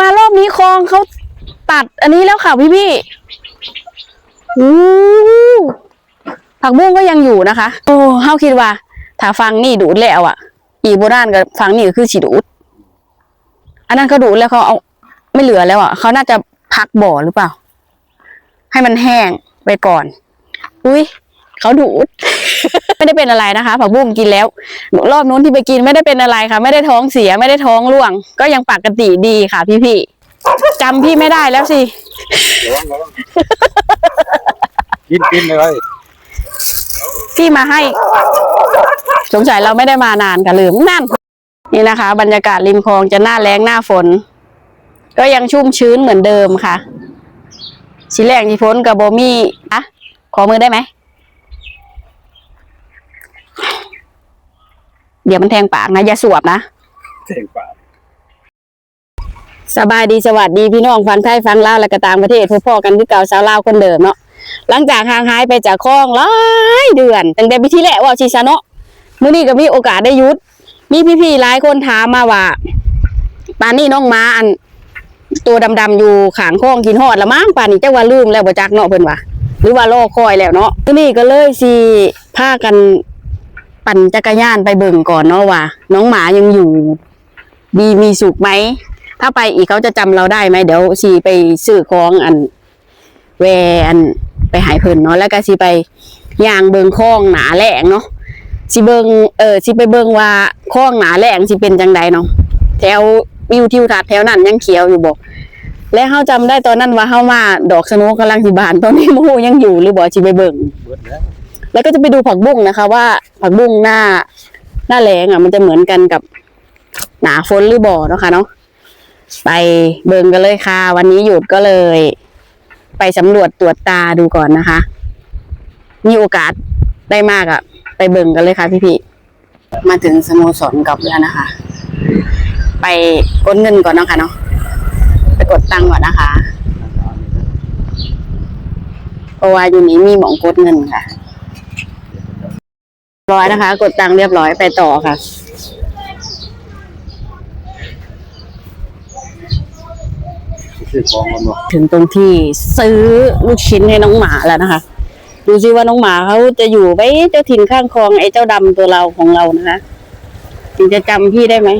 มารอบนี้คลองเขาตัดอันนี้แล้วค่ะพี่พี่อู้ผักบุ้งก็ยังอยู่นะคะ โอ้เฮาคิดว่า ถ้าฟังนี่ดูดแล้วอะ อีโบราณกับฟังนี่ก็คือสีดูด อันนั้นเขาดูดแล้วเขาเอาไม่เหลือแล้วอะเขาน่าจะพักบ่อหรือเปล่า ให้มันแห้งไปก่อน อุ้ย เขาดูด ไม่ได้เป็นอะไรนะคะผักบุ้งกินแล้ว รอบนู้นที่ไปกินไม่ได้เป็นอะไรค่ะ ไม่ได้ท้องเสียไม่ได้ท้องร่วง ก็ยังปกติดีค่ะพี่ๆจำพี่ไม่ได้แล้วสิระวังระวังกินกินเลยที่มาให้ สงสัยเราไม่ได้มานานกันลืมนั่น นี่นะคะ บรรยากาศริมคลองจะหน้าแรงหน้าฝน ก็ยังชุ่มชื้นเหมือนเดิมค่ะชิ้นแรกที่พ้นกับโบมี่อะขอมือได้ไหม เดี๋ยวมันแทงปากนะอย่าสวบนะเสียงปากสบายดีสวัสดีพี่น้องฟังไทยฟังลาวและก็ต่างประเทศพ่อๆกันคือเก่าสาวลาวคนเดิมเนาะหลังจากห่างหายไปจากคลองหลายเดือนตั้งแต่ปีที่แล้วว่าชีซะเนาะมื้อนี้ก็มีโอกาสได้หยุดมีพี่ๆหลายคนถามมาว่าปานนี้น้องม้าอันตัวดำๆอยู่ขางคลองกินฮอดละมั้งป่านนี้จักว่าลืมแล้วบ่จักเนาะเพิ่นว่าหรือว่ารอคอยแล้วเนาะมื้อนี้ก็เลยสิพากัน ปั่นจักรยานไปเบิ่งก่อนเนาะว่า น้องหมายังอยู่ ดีมีสุขไหม ถ้าไปอีกเขาจะจำเราได้ไหมเดี๋ยวสีไปซื้อของอัน แวอันไปหายเพิ่นเนาะแล้วก็สีไปย่างเบิงคลองหนาแหลงเนาะสิเบิงเออสิไปเบิงว่าคลองหนาแหลงสิเป็นจังใดเนาะแถววิวทิวทัศน์แถวนั้นยังเขียวอยู่บอกและเฮาจำได้ตอนนั้นว่าเฮามาดอกสโนกำลังสิบานตอนนี้มูยังอยู่หรือบ่สิไปเบิงเบิดแล้ว แล้วก็จะไปดูผักบุ้งนะคะ ว่าผักบุ้งหน้า หน้าแรงอะ มันจะเหมือนกันกับหนาฝนหรือบ่อเนาะค่ะเนาะไปเบิงกันเลยค่ะ วันนี้หยุดก็เลย ไปสำรวจตรวจตาดูก่อนนะคะ มีโอกาสได้มากอะ ไปเบิงกันเลยค่ะพี่ๆมาถึงสโมสรกลับแล้วนะคะ ไปกดเงินก่อนเนาะค่ะเนาะไปกดตังก่อนนะคะเพราะว่าอยู่นี้มีหมองกดเงินค่ะ ร้อยนะคะ กดตังค์เรียบร้อยไปต่อค่ะ ซื้อของมันบ่ถึงตรงที่ซื้อลูกชิ้นให้น้องหมาแล้วนะคะ ดูซิว่าน้องหมาเขาจะอยู่ไว้เจ้าถิ่นข้างคลองไอ้เจ้าดำตัวเราของเรานะคะถึงจะจำพี่ได้ไหม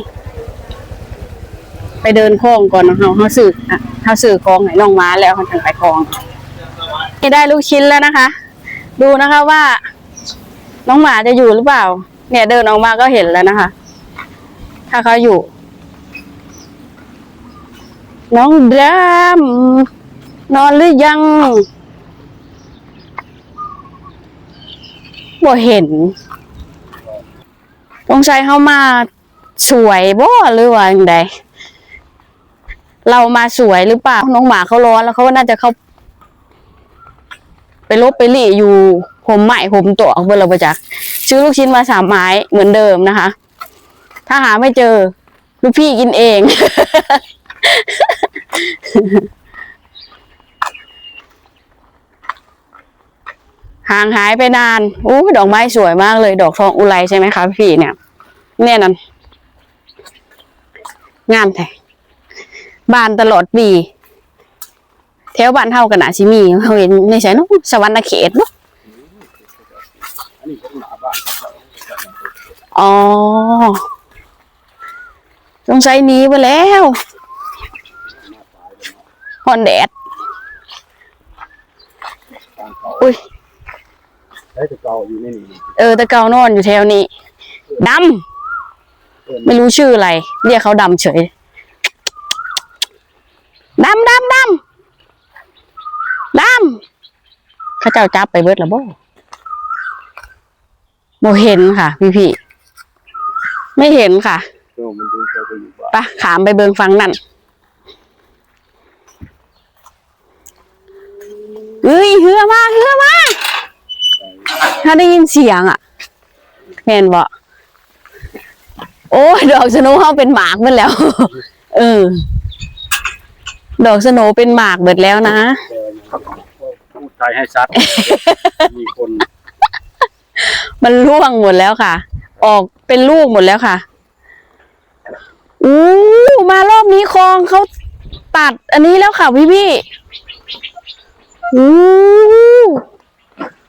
ไปเดินคลองก่อนนะเขาเขาสื่ออะเขาสื่อคลองให้น้องหมาแล้วเขาถึงไปคลองนี่ได้ลูกชิ้นแล้วนะคะ ดูนะคะว่า น้องหมาจะอยู่หรือเปล่า เนี่ยเดินออกมาก็เห็นแล้วนะคะ ถ้าเขาอยู่ น้องดามนอนหรือยังบ่เห็นต้องใช้เข้ามาสวยบ่หรือว่าอย่างใดเรามาสวยหรือเปล่า น้องหมาเขาร้อนแล้วเขาน่าจะเขาไปลบไปหลี่อยู่ผมใหม่ผมตัวเบอร์เราประจักษ์ซื้อลูกชิ้นมาสามไม้เหมือนเดิมนะคะ ถ้าหาไม่เจอ ลูกพี่กินเอง ห่างหายไปนานอู้ดอกไม้สวยมากเลย ดอกทองอุไรใช่ไหมคะพี่เนี่ยเนี่ยนั่นงามแท้บานตลอดปีแถวบ้านเฮากันนะชิมีเขาเห็นในใช่นาะสวรรณเขตเนาะ อันนี้เป็นหมาบ้านครับ อ๋อสงสัยหนีไปแล้วฮอนแดด อุ้ยใช้ตะเกาอยู่ในนี่เออตะเกานอนอยู่แถวนี้ดำไม่รู้ชื่ออะไร เรียกเขาดำเฉยดำดำดำดำข้าเจ้าจับไปเบิดล้วบ่โมเห็นค่ะ พี่พี่ ไม่เห็นค่ะเออมันเป็นเขาไปอยู่บ้านไปะขามไปเบิงฟังนั่นเฮ้ยเฮือมาเฮือมาถ้าได้ยินเสียงอะเห็นบ่โอ้ยดอกสโนว์เขาเป็นหมากหมดแล้ว เออ ดอกสโนว์เป็นหมากหมดแล้วนะแต่พูดใจให้ชัด มีคนมันร่วงหมดแล้วค่ะ ออกเป็นลูกหมดแล้วค่ะอู้มารอบนี้คลองเขาตัดอันนี้แล้วค่ะพี่พี่อู้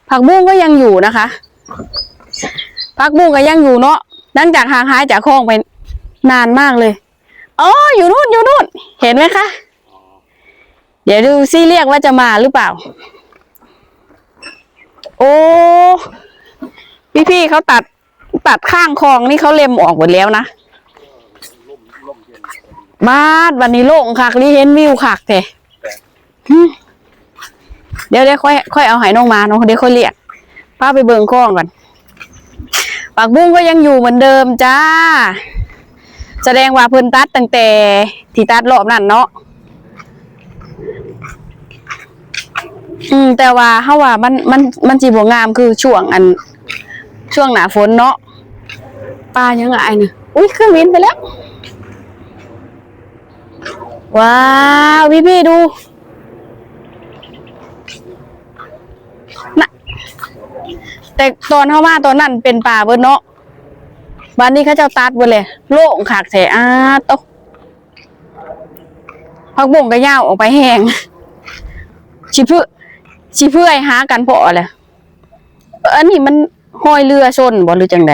ผักบุ้งก็ยังอยู่นะคะ ผักบุ้งก็ยังอยู่เนาะหลังจากห่างหายจากคลองไปนานมากเลยอ๋ออยู่นู่นอยู่นู่น เห็นไหมคะ เดี๋ยวดูซิเรียกว่าจะมาหรือเปล่า โอ้ พี่พี่เขาตัด ตัดข้างคลองนี่เขาเล็มออกหมดแล้วนะบ้านวันนี้โล่งคักนี่เห็นวิวคักเถอะเดี๋ยวเดี๋ยวค่อยค่อยเอาไหน้องมาเนาะเดี๋ยวค่อยเรียกพาไปเบิ่งคลองก่อนปักบุ้งก็ยังอยู่เหมือนเดิมจ้า แสดงว่าเพิ่นตัดตั้งแต่ที่ตัดรอบนั้นเนาะอืมแต่ว่าเฮาว่ามันมันมันสิบ่งามคือช่วงอัน ช่วงหนาฝนเนาะ ปลายังไงนี่อุ้ยเครื่องบินไปแล้ว ว้าวพี่พี่ๆดูนะแต่ตอนเข้ามาตอนนั้นเป็นป่าเบิดเนาะบ้านนี้เขาเจ้าตัดเบิดเลย โล่งขากแถอาตะพักบ่งก็ยาวออกไปแห้งชิเพื่อชิเพื่อยหากันพอเลยอันนี้มันห้อยเรือชนบ่หรือจังใด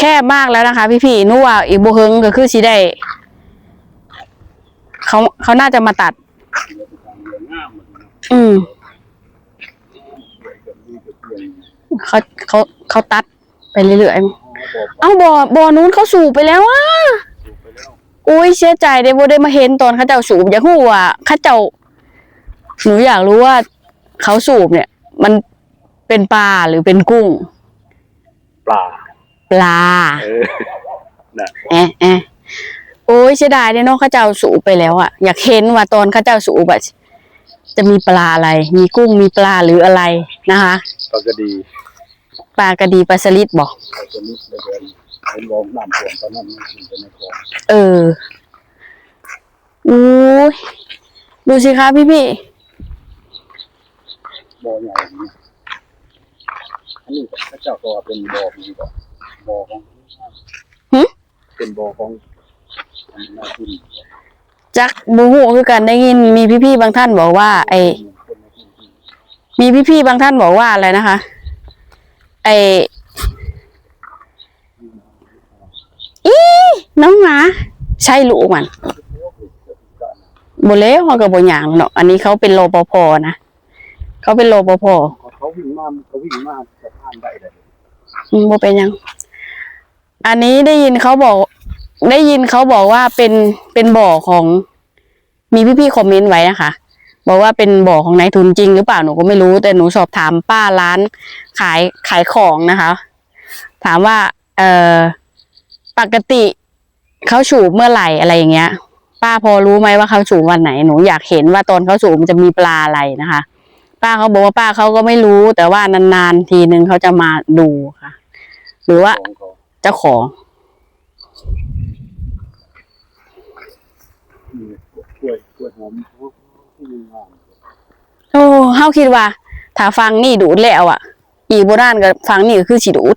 แคบมากแล้วนะคะ พี่พี่นู่ว่าอีกบุเฮงก็คือสีได้เขาเขาน่าจะมาตัด อืมเขาเขาเขาตัดไปเรื่อยๆ เอ้าบ่อบ่อนู้นเขาสูบไปแล้วอะอุ้ยเสียใจเด้บ่ได้มาเห็นตอนเขาเจ้าสูบ อยากรู้ว่าเขาเจ้า หนูอยากรู้ว่าเขาสูบเนี่ย มันเป็นปลาหรือเป็นกุ้ง ปลา ปลาเออน่ะแอะแอะโอ้ยเสียดายเด้เนาะเข้าเจ้าสูบไปแล้วอะอยากเห็นว่าตอนเข้าเจ้าสูบอะจะมีปลาอะไร มีกุ้งมีปลาหรืออะไรนะคะปลากระดีปลากระดีปลาสลิดบอกปลากระนิดเลยเดินเห็นลองน้ำท่วมตอนนั้นมันขึ้นไปในคลองเอออู้ยดูสิคะพี่พี่บ่อใหญ่อย่างนี้อันนี้พระเจ้าก็ว่าเป็นบ่อนี้ก่อน บ่อของหึเป็นบ่อของนาทุนจักบูฮูคือกันได้ยินมีพี่พี่ๆบางท่านบอกว่า ไอคนในพื้นที่มีพี่พี่ๆบางท่านบอกว่าอะไรนะคะ ไออีน้องหมาใช่ลูกมันบเล่เขากับบอย่างเนาะอันนี้เขาเป็นรปภนะเขาเป็นรปภเขาวิ่งมาเขาวิ่งมาสะพานได้เลยอืมบ่เป็นหยัง อันนี้ได้ยินเขาบอก ได้ยินเขาบอกว่าเป็นเป็นบ่อของมีพี่ๆคอมเมนต์ไว้นะคะ บอกว่าเป็นบ่อของนายทุนจริงหรือเปล่าหนูก็ไม่รู้ แต่หนูสอบถามป้าร้าน ขายขายของนะคะ ถามว่า เออปกติเขาสูบเมื่อไหร่อะไรอย่างเงี้ย ป้าพอรู้ไหมว่าเขาสูบวันไหนหนูอยากเห็นว่าตอนเขาสูบมันจะมีปลาอะไรนะคะ ป้าเขาบอกว่าป้าเขาก็ไม่รู้ แต่ว่านานๆทีนึงเขาจะมาดูค่ะ หรือว่า เขาเจ้าของมีกล้วยกล้วยหอมที่มีงามโอ้เฮาคิดว่า ถ้าฟังนี่ดูดแล้วอะ อีกโบราณกับฟังนี่ก็คือสิดูด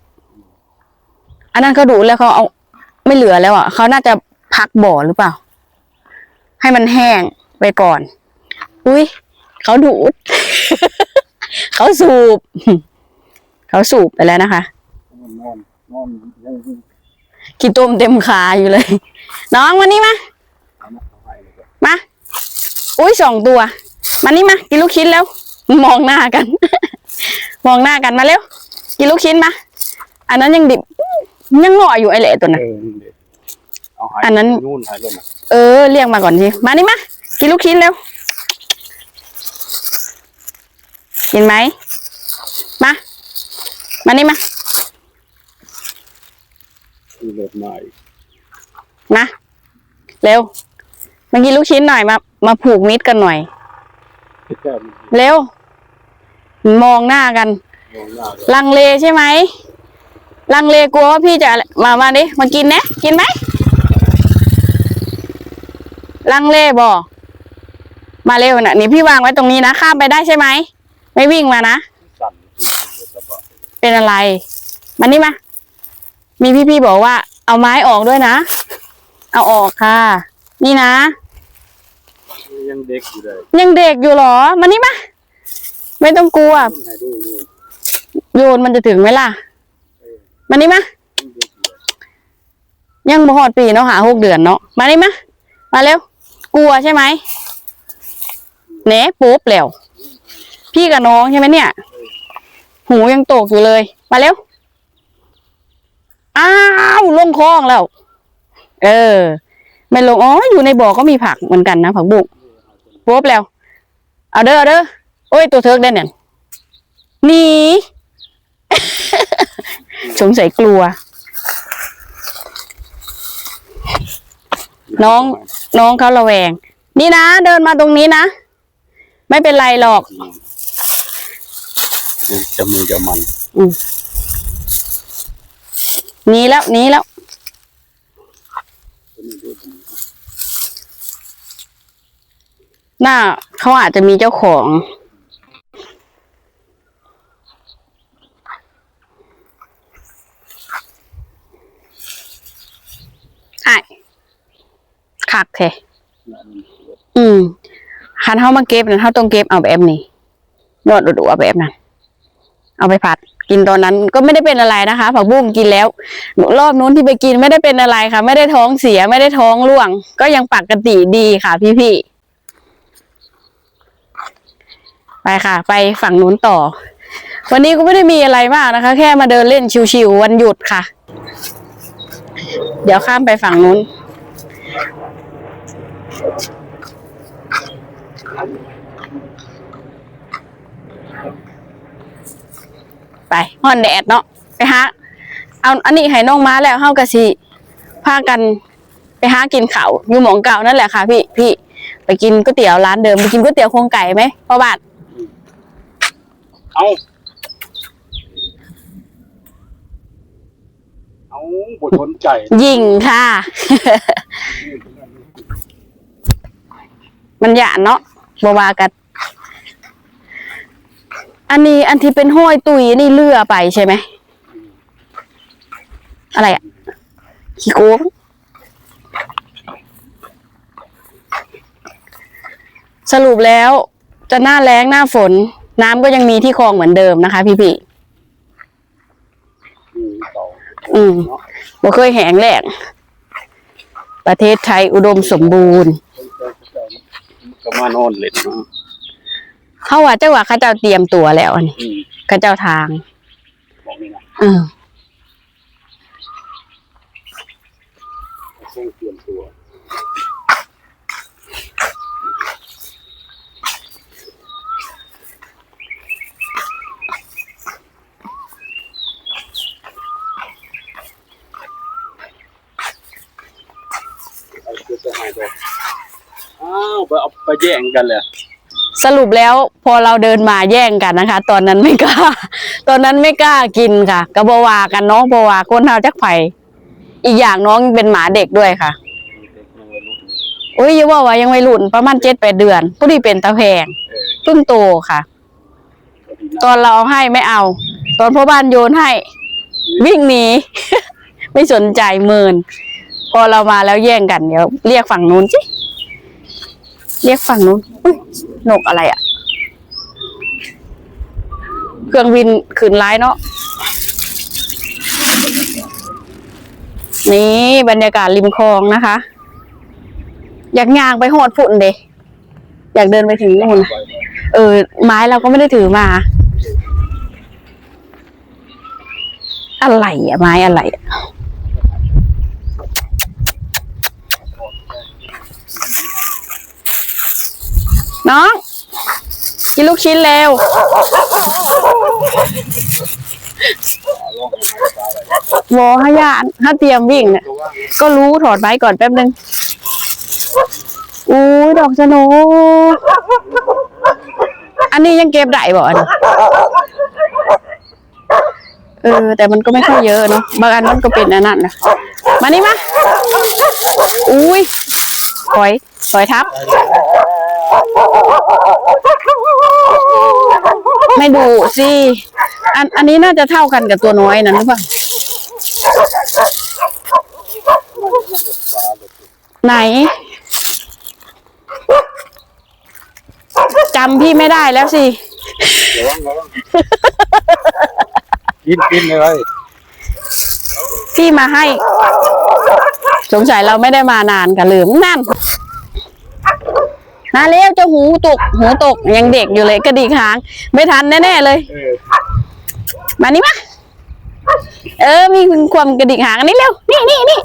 อันนั้นเขาดูดแล้วเขาเอาไม่เหลือแล้วอะเขาน่าจะพักบ่อหรือเปล่า ให้มันแห้งไปก่อน อุ้ยเขาดูด เขาสูบ เขาสูบไปแล้วนะคะนอนนอนยัง กินต้มเต็มขาอยู่เลย น้องมานี่มาเอามาเอาให้เลยก็มา อุ้ยสองตัว มานี่มา กินลูกชิ้นแล้ว มองหน้ากัน มองหน้ากันมาเร็ว กินลูกชิ้นมา อันนั้นยังดิบ ยังหน่ออยู่ไอเละตัวนั้นเออนี่เด็ดเอาให้อันนั้นนู่นให้ลงมาเออเรียกมาก่อนสิมานี่มา กินลูกชิ้นเร็ว กินไหม มา มานี่มา ที่เลิศมาอีกมาเร็วมากินลูกชิ้นหน่อยมา มาผูกมิตรกันหน่อยแค่มีเร็ว มองหน้ากันมองหน้าเลยลังเลใช่ไหม ลังเลกลัวว่าพี่จะมามาดิมากินนะ กินไหม ลังเลบอมาเร็วนะนี่พี่วางไว้ตรงนี้นะ ข้ามไปได้ใช่ไหม ไม่วิ่งมานะสั่นที่สุดสบายเป็นอะไร มานี่มา มีพี่ๆบอกว่า เอาไม้ออกด้วยนะ เอาออกค่ะ นี่นะ ยังเด็กอยู่เลยยังเด็กอยู่เหรอ มานี่มาไม่ต้องกลัว ให้ดูดูโยนมันจะถึงไหมล่ะ มานี่มายังเด็กอยู่เลยยังบ่ฮอดปีเนาะหาหกเดือนเนาะ มานี่มามาเร็ว กลัวใช่ไหมเนะปุ๊บแล้ว พี่กับน้องใช่ไหมเนี่ย หูยังตกอยู่เลย มาเร็ว อ้าวลงคลองแล้ว เออ ไม่ลงอ๋ออยู่ในบ่อก็มีผักเหมือนกันนะผักบุ้งปุ๊บแล้ว เอาเด้อเอาเด้อโอ้ยตัวเทิกได้เนี่ยหนีสงสัยกลัว น้อง น้องเขาระแวง นี่นะเดินมาตรงนี้นะ ไม่เป็นไรหรอก จะมือจะมัน หนีแล้วหนีแล้ว หน้าเขาอาจจะมีเจ้าของ ไอ้คักแท้อืมหันเฮามาเก็บนั่นเฮาต้องเก็บเอาแบบนี้นวดดูเอาแบบนั้น เอาไปผัดกินตอนนั้นก็ไม่ได้เป็นอะไรนะคะ ผักบุ้งกินแล้วหนูรอบนู้นที่ไปกินไม่ได้เป็นอะไรค่ะ ไม่ได้ท้องเสียไม่ได้ท้องร่วง ก็ยังปกติดีค่ะ พี่ๆไปค่ะ ไปฝั่งนู้นต่อ วันนี้ก็ไม่ได้มีอะไรมากนะคะ แค่มาเดินเล่นชิวๆวันหยุดค่ะ เดี๋ยวข้ามไปฝั่งนู้น ไปห่อนแดดเนาะไปหาเอาอันนี้ให้น้องมาแล้วเฮากะสิพากันไปหากินข้าวอยู่หมองเก่านั่นแหละค่ะ พี่พี่ไปกินก๋วยเตี๋ยวร้านเดิมไปกินก๋วยเตี๋ยวโครงไก่ไหมพ่อบาทเอาเอาบทสนใจยิงค่ะ มันหยาเนาะบวากัน อันนี้อันที่เป็นห้อยตุยนี่เลื่อไปใช่ไหม อะไรอะขี้โกงสรุปแล้วจะหน้าแล้งหน้าฝน น้ำก็ยังมีที่คลองเหมือนเดิมนะคะ พี่พี่อืมต่อๆอืมบ่เคยแหงแหลกประเทศไทยอุดมสมบูรณ์ก็มานอนเล่น เนาะเขาว่าเจ้าว่าเขาเจ้าเตรียมตัวแล้วอันนี้อืมเขาเจ้าทางบอกนี่นะอืมช่วงเตรียมตัวเอาเสื้อไปให้ด้วยอ้าวไปเอาไปแย่งกันเลย สรุปแล้วพอเราเดินมาแย่งกันนะคะ ตอนนั้นไม่กล้า ตอนนั้นไม่กล้ากินค่ะกระบวากันเน้องบวาคนเท่าจักไผ่อีกอย่างน้องเป็นหมาเด็กด้วยค่ะอุ้ยอย่าว่าว่ายังวัยรุ่นประมาณเจ็ดแปดเดือนผู้ที่เป็นตาแพงเพิ่งโตค่ะก็ดีนะตอนเราเอาให้ไม่เอา ตอนพ่อบ้านโยนให้ วิ่งหนีไม่สนใจเมิน พอเรามาแล้วแย่งกันเดี๋ยวเรียกฝั่งนู้นสิ เรียกฝั่งนู้นนกอะไรอะ่ะ เครื่องบินขืนร้ายเนาะ นี่บรรยากาศริมคลองนะคะ อยากย่างไปหอดฝุ่นเดอยากเดินไปถึงนู่นเลยเออ ไม้เราก็ไม่ได้ถือมา อะไรอะไม้อะไรอะ น้อง กินลูกชิ้นเร็ว วอฮยาถ้าเตรียมวิ่งเนี่ยก็รู้ถอดไว้ก่อนแป๊บนึงอุ้ยดอกสโนอันนี้ยังเก็บได้บ่อนเออ แต่มันก็ไม่ค่อยเยอะเนาะบางอันมันก็เป็นอันนั้นนะมานี่มาอุ้ยถอยถอยทับ ไม่ดูสิอันอันนี้น่าจะเท่ากันกับตัวน้อยนั้นหรือเปล่าไหนจำพี่ไม่ได้แล้วสิระวังระวังกินกินเลยพี่มาให้ สงสัยเราไม่ได้มานานกันลืมนั่น มาเร็วเจ้าหูตกหูตกยังเด็กอยู่เลยกระดิกหางไม่ทันแน่ๆเลยเออมานี่มาเออมีความกระดิกหางอันนี้เร็วนี่นี่นี่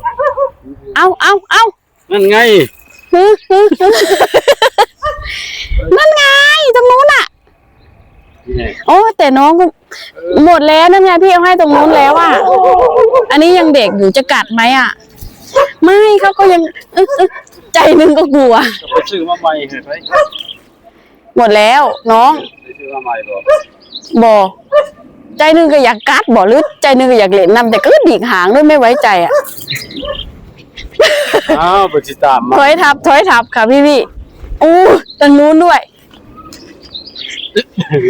เอาเอาเอานั่นไงฮึฮึฮึนั่นไงตรงนู้นอะนี่ไงโอ้แต่น้องก็หมดแล้วนั่นไงพี่เอาให้ตรงนู้นแล้วอะอันนี้ยังเด็กอยู่จะกัดไหมอะ ไม่เขาก็ยังอึ๊กอึ๊ก ใจหนึงก็กลัวก็ไปซื้อมาใหม่เห็นไหมหมดแล้ว น้องไปซื้อมาใหม่บ่บอใจหนึงก็อยากกัดบ่หรือใจหนึงก็อยากเล่นน้ำแต่ก็ดีกหางด้วยไม่ไว้ใจอะ อ้าวไปติดตามมาถอยทับ ถอยทับค่ะพี่พี่อู้ตรงนู้นด้วย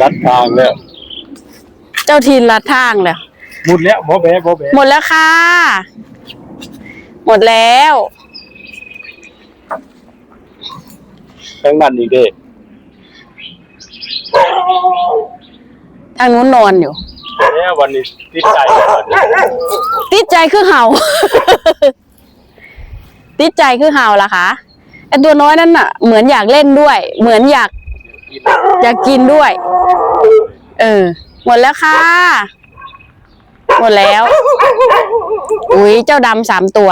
ลัดทางแล้วเจ้าทีนลัดทางแล้ว หมดแล้วบ่แบ๊บ่แบ๊หมดแล้วค่ะ หมดแล้ว ทั้งนั้นอีกเด้ทางนู้นนอนอยู่แล้ววันนี้ติดใจแล้ววันนี้ติดใจคือเห่า ติดใจคือเห่าล่ะคะไอตัวน้อยนั่นน่ะ เหมือนอยากเล่นด้วย เหมือนอยากกินอยากกินด้วย เออ หมดแล้วค่ะ หมดแล้ว อุ้ยเจ้าดำสามตัว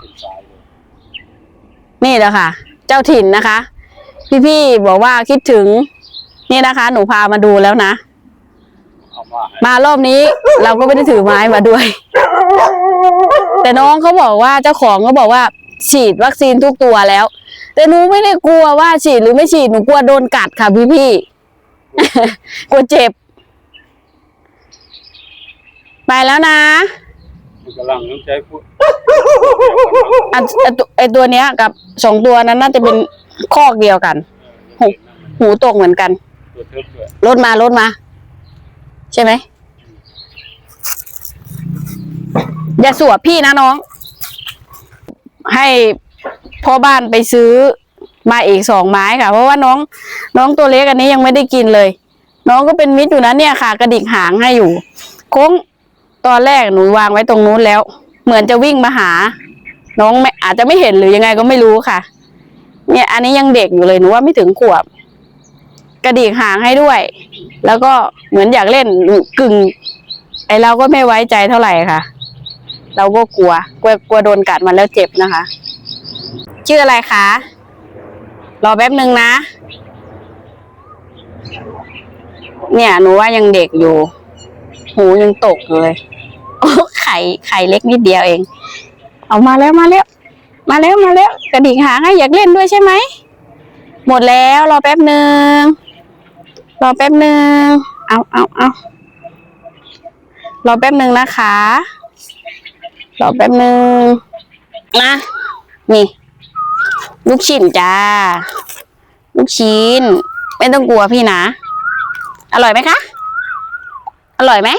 เป็นสายเลยนี่แหละค่ะ เจ้าถิ่นนะคะ พี่ๆบอกว่าคิดถึง นี่นะคะ หนูพามาดูแล้วนะเอามาให้มารอบนี้เราก็ไม่ได้ถือไม้มาด้วย แต่น้องเขาบอกว่าเจ้าของเขาบอกว่า ฉีดวัคซีนทุกตัวแล้ว แต่หนูไม่ได้กลัวว่าฉีดหรือไม่ฉีดหนูกลัวโดนกัดค่ะพี่ๆกลัวเจ็บ ไปแล้วนะมัน กำลังต้องใช้พูดอันไอตัวไอตัวเนี้ยกับสองตัวนั้นน่าจะเป็นคอกเดียวกันหูหูตกเหมือนกันตัวเทิบด้วยรถมารถมา ใช่ไหมอย่าสวบพี่นะน้อง ให้พ่อบ้านไปซื้อมาอีกสองไม้ค่ะ เพราะว่าน้อง น้องตัวเล็กอันนี้ยังไม่ได้กินเลย น้องก็เป็นมิตรอยู่นะเนี่ยค่ะ กระดิกหางให้อยู่โค้ง ตอนแรกหนูวางไว้ตรงนู้นแล้ว เหมือนจะวิ่งมาหา น้องไม่อาจจะไม่เห็นหรือยังไงก็ไม่รู้ค่ะ เนี่ยอันนี้ยังเด็กอยู่เลยหนูว่าไม่ถึงขวบ กระดิกหางให้ด้วย แล้วก็เหมือนอยากเล่นกึ่ง ไอเราก็ไม่ไว้ใจเท่าไหร่ค่ะ เราก็กลัว กลัวกลัวโดนกัดมันแล้วเจ็บนะคะ ชื่ออะไรคะ รอแป๊บหนึ่งนะ เนี่ยหนูว่ายังเด็กอยู่ หูยังตกเลย โอ้ไข่ไข่เล็กนิดเดียวเอง เอามาแล้วมาแล้ว มาแล้วมาแล้วกระดิกหางให้อยากเล่นด้วยใช่ไหม หมดแล้วรอแป๊บหนึ่งรอแป๊บหนึ่งเอาเอาเอารอแป๊บหนึ่งนะคะรอแป๊บหนึ่งนะนี่ ลูกชิ้นจ้า ลูกชิ้น ไม่ต้องกลัวพี่นะ อร่อยไหมคะ อร่อยไหม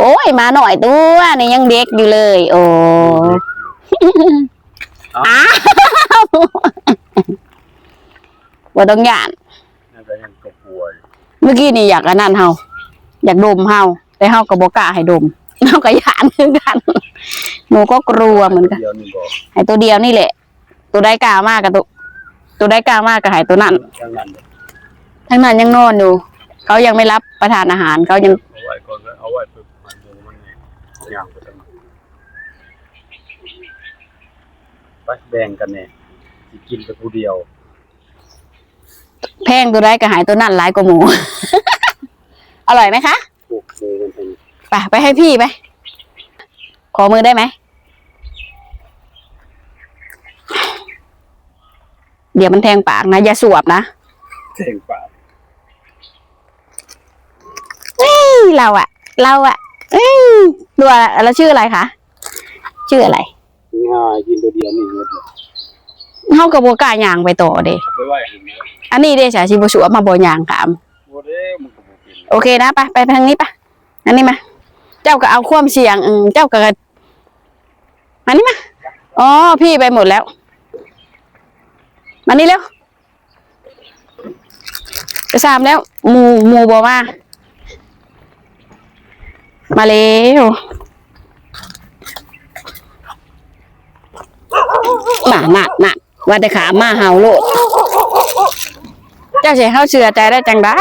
โอ้ยมาหน่อยตัวนี่ยังเด็กอยู่เลย โอ้อ้าวบ่ต้องหยานน่าจะยังกระป่วยเมื่อกี้นี่อยากอันนั้นเฮาอยากดมเฮาแต่เฮาก็บ่กล้าให้ดมเฮาก็หยานเหมือนกันหนูก็กลัวเหมือนกันเดียวนี่บอกให้ตัวเดียวนี่แหละ ตัวได้กล้ามากกับตัวตัวได้กล้ามากกับให้ตัวนั้นทั้งนั้นเลยทั้งนั้นยังนอนอยู่เขายังไม่รับประทานอาหารเขายังเอาไว้ก่อนก็เอาไว้ปึ๊บมันดูมันไง ย่างไปทางนั้นไปแบ่งกันเนี่ยสิกินไปผู้เดียว แพงตัวได้ก็หายตัวนั้นหลายกว่าหมู อร่อยไหมคะปลูกหมูกันเป็นไปไปให้พี่ไป ขอมือได้ไหม เดี๋ยวมันแทงปากนะ อย่าสวบนะเท่งป่าเอ้ยเราอะเราอะ เอ้ยตัวเราชื่ออะไรคะชื่ออะไรง่ายกินตัวเดียวนี่หมดเลยเฮากับโบกล้าย่างไปต่อเด้เอาไปไว้ให้เนื้ออันนี้เด้สาชิบสวบมาบ่ย่างขามโมเด้มันก็บ่กินโอเคนะไปไปทางนี้ปะอันนี้มาเจ้าก็เอาความเสี่ยงอืมเจ้าก็อันนี้มาอ๋อพี่ไปหมดแล้วมานี่เร็วจะสามแล้วหมูหมูบอมา มาเร็วมาหนักหนักว่าแต่ขามาเห่าโลด เจ้าเสียเข้าเชื่อใจได้จังได้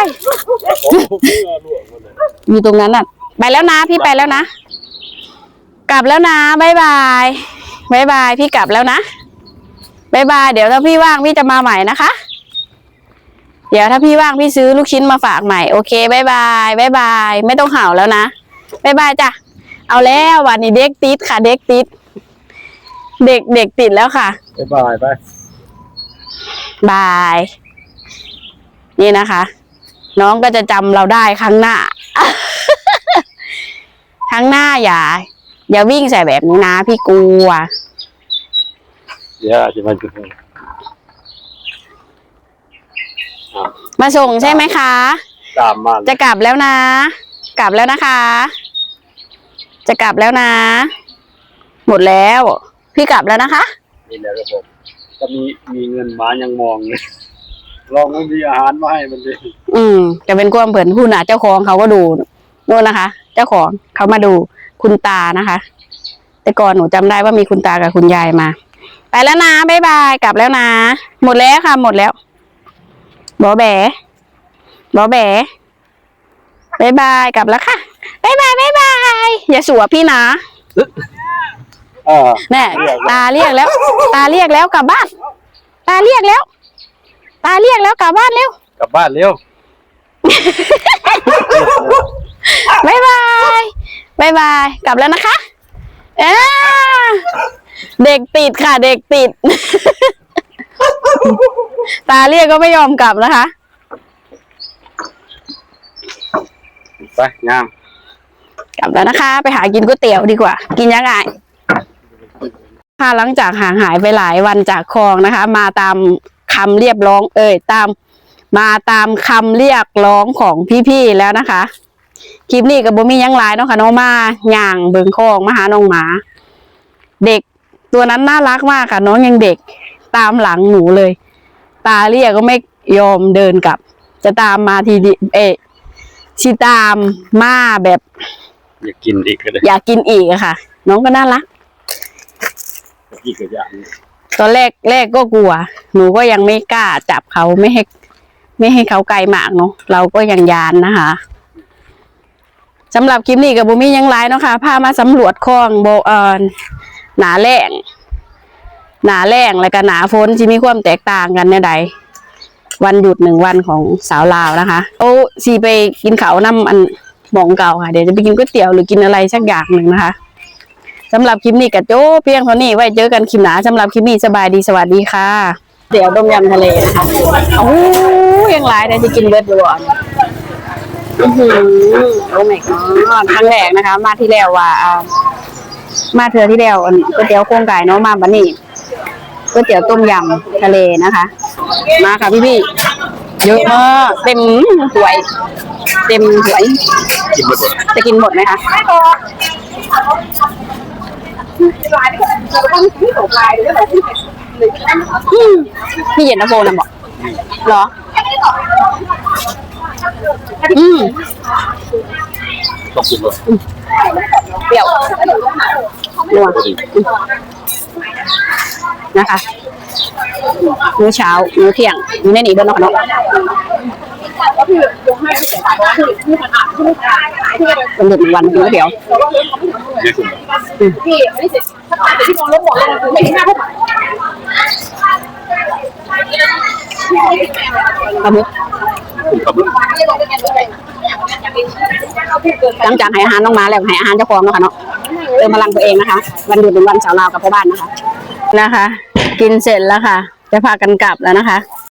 อยู่ตรงนั้นน่ะ ไปแล้วนะ พี่ไปแล้วนะ กลับแล้วนะบายบายบายบาย พี่กลับแล้วนะบายบาย เดี๋ยวถ้าพี่ว่างพี่จะมาใหม่นะคะ เดี๋ยวถ้าพี่ว่างพี่ซื้อลูกชิ้นมาฝากใหม่ โอเคบายบายบายบาย ไม่ต้องเห่าแล้วนะ บายบายจ้ะ เอาแล้ววันนี้เด็กติดค่ะ เด็กติด เด็กเด็กติดแล้วค่ะ บ๊ายบายไป บาย นี่นะคะ น้องก็จะจำเราได้ครั้งหน้า ครั้งหน้าอย่า อย่าวิ่งใส่แบบนี้นะพี่กลัวเดี๋ยวจะมาจุดมาส่งใช่ไหมคะตามมาจะกลับแล้วนะ กลับแล้วนะคะ จะกลับแล้วนะ หมดแล้ว พี่กลับแล้วนะคะนี่แหละครับผมก็มีมีเงินมายังมองเลยลองมันมีอาหารมาให้มันดิอืมจะเป็นความเผินผู้น่ะเจ้าของเขาก็ดูนู่นนะคะ เจ้าของเขามาดูคุณตานะคะ แต่ก่อนหนูจำได้ว่ามีคุณตากับคุณยายมา ไปแล้วนะบ๊ายบายกลับแล้วนะ หมดแล้วค่ะ หมดแล้วบอแบ บอแบ บ๊ายบายกลับแล้วค่ะ บ๊ายบายบ๊ายบาย อย่าสัวพี่นะอ่าแน่ตาเรียกแล้ว ตาเรียกแล้วกลับบ้าน ตาเรียกแล้ว ตาเรียกแล้วกลับบ้านเร็วกลับบ้านเร็วบายบายบายบาย กลับแล้วนะคะเอ้าเด็กติดค่ะ เด็กติด ตาเรียกก็ไม่ยอมกลับนะคะ ไปงาม กลับแล้วนะคะ ไปหากินก๋วยเตี๋ยวดีกว่า กินยังไงค่ะหลังจากห่างหายไปหลายวันจากคลองนะคะ มาตามคำเรียกร้อง เอ่ยตาม มาตามคำเรียกร้องของพี่ๆแล้วนะคะคลิปนี้กับบ่มียังหลายเนาะค่ะน้องมาย่างเบิงคลองมาหาน้องหมา เด็กตัวนั้นน่ารักมากค่ะ น้องยังเด็กตามหลังหนูเลย ตาเรียกก็ไม่ยอมเดินกลับ จะตามมาทีเดีเอะชิตามมาแบบ อยากกินอีกเลยอยากกินอีกอะค่ะ น้องก็น่ารัก อีกกระอย่างตอนแรกแรกก็กลัว หนูก็ยังไม่กล้าจับเขาไม่ให้ ไม่ให้เขาไกลมากเนาะเราก็ยังยานนะคะสำหรับคลิปนี้กับบุมี่ยังไลน์เนาะค่ะพามาสำรวจคลองโบเอนหนาแรงหนาแรงและก็หนาฝนที่มีความแตกต่างกันในใด วันหยุดหนึ่งวันของสาวลาวนะคะ โอ้สีไปกินเขาวน้ำอันห มองเก่าค่ะ เดี๋ยวจะไปกินก๋วยเตี๋ยวหรือกินอะไรสักอย่างหนึ่งนะคะสำหรับคลิปนี้กับโจ้เพียงเท่านี้ไว้เจอกันคลิปหนาสำหรับคลิปนี้สบายดีสวัสดีค่ะ เดี๋ยวต้มยำทะเลนะคะโอ้ยยังหลายได้ที่กินเบิร์ดบอนอือหือโอ้ my god ครั้งแรกนะคะ มาที่แล้วว่าอ่ามาเธอที่แล้วอันก๋วยเตี๋ยวโครงไก่เนาะมาบันนี้ก๋วยเตี๋ยวต้มยำทะเลนะคะ มาค่ะพี่พี่ๆ เยอะมาก เต็มถ้วย เต็มถ้วย กินหมดเลยจะกินหมดไหมคะอืมพี่เย็นตาโฟนะบอกเหรอ อืมต้องกินหมดเปรี้ยวนัวนะคะ มื้อเช้า มื้อเที่ยง มื้อในนี้เบิ้ลเนาะค่ะเนาะเป็นหยุดหนึ่งวันกินก๋วยเตี๋ยวไม่คุ้มพี่อันนี้เสร็จถ้าตายแต่ที่มองลบหมดเลยคือไม่เห็นหน้าพวกมันปลาหมึกกับมึงหลังจากให้อาหารน้องมาแล้วให้อาหารเจ้าของเนาะค่ะเนาะเติมพลังตัวเองนะคะ วันหยุดหนึ่งวันสาวลาวกับพ่อบ้านนะคะ นะคะ กินเสร็จแล้วค่ะ จะพากันกลับแล้วนะคะ